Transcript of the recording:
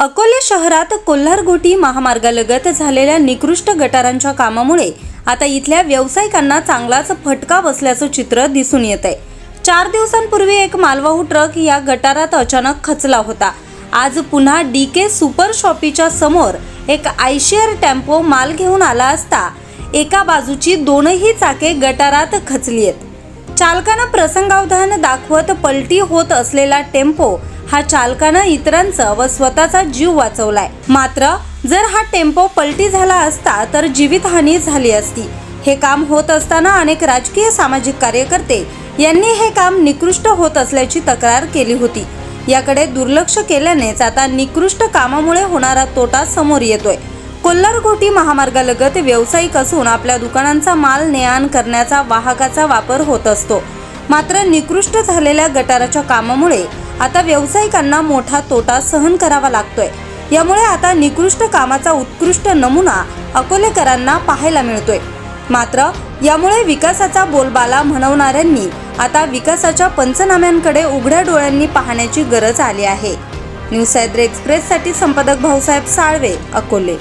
अकोले शहरात कोल्हारगोटी महामार्गालगत झालेल्या निकृष्ट गटारांच्या कामामुळे आता इथल्या व्यावसायिकांना चांगलाच फटका बसल्याचं चित्र दिसून येत आहे चार दिवसांपूर्वी एक मालवाहू ट्रक या गटारात अचानक खचला होता. आज पुन्हा डी के सुपर शॉपीच्या समोर एक आयशियर टेम्पो माल घेऊन आला असता एका बाजूची दोनही चाके गटारात खचली आहेत. चालकानं प्रसंगावधान दाखवत पलटी होत असलेला टेम्पो हा चालकानं इतरांचा व स्वतःचा जीव वाचवलाय. मात्र जर हा टेम्पो पलटी झाला असता तर जीवितहानी झाली असती. हे काम होत असताना अनेक राजकीय सामाजिक कार्यकर्ते यांनी हे काम निकृष्ट होत असल्याची तक्रार केली होती. याकडे दुर्लक्ष केल्यानेच आता निकृष्ट कामामुळे होणारा तोटा समोर येतोय. कोल्हारगोटी महामार्गालगत व्यावसायिक असून आपल्या दुकानांचा माल ने आण करण्याचा वाहकाचा वापर होत असतो. मात्र निकृष्ट झालेल्या गटाराच्या कामामुळे आता व्यावसायिकांना मोठा तोटा सहन करावा लागतोय. यामुळे आता निकृष्ट कामाचा उत्कृष्ट नमुना अकोलेकरांना पाहायला मिळतोय. मात्र यामुळे विकासाचा बोलबाला म्हणवणाऱ्यांनी आता विकासाच्या पंचनाम्यांकडे उघड्या डोळ्यांनी पाहण्याची गरज आली आहे. न्यूज सायद्र एक्सप्रेससाठी संपादक भाऊसाहेब साळवे अकोले.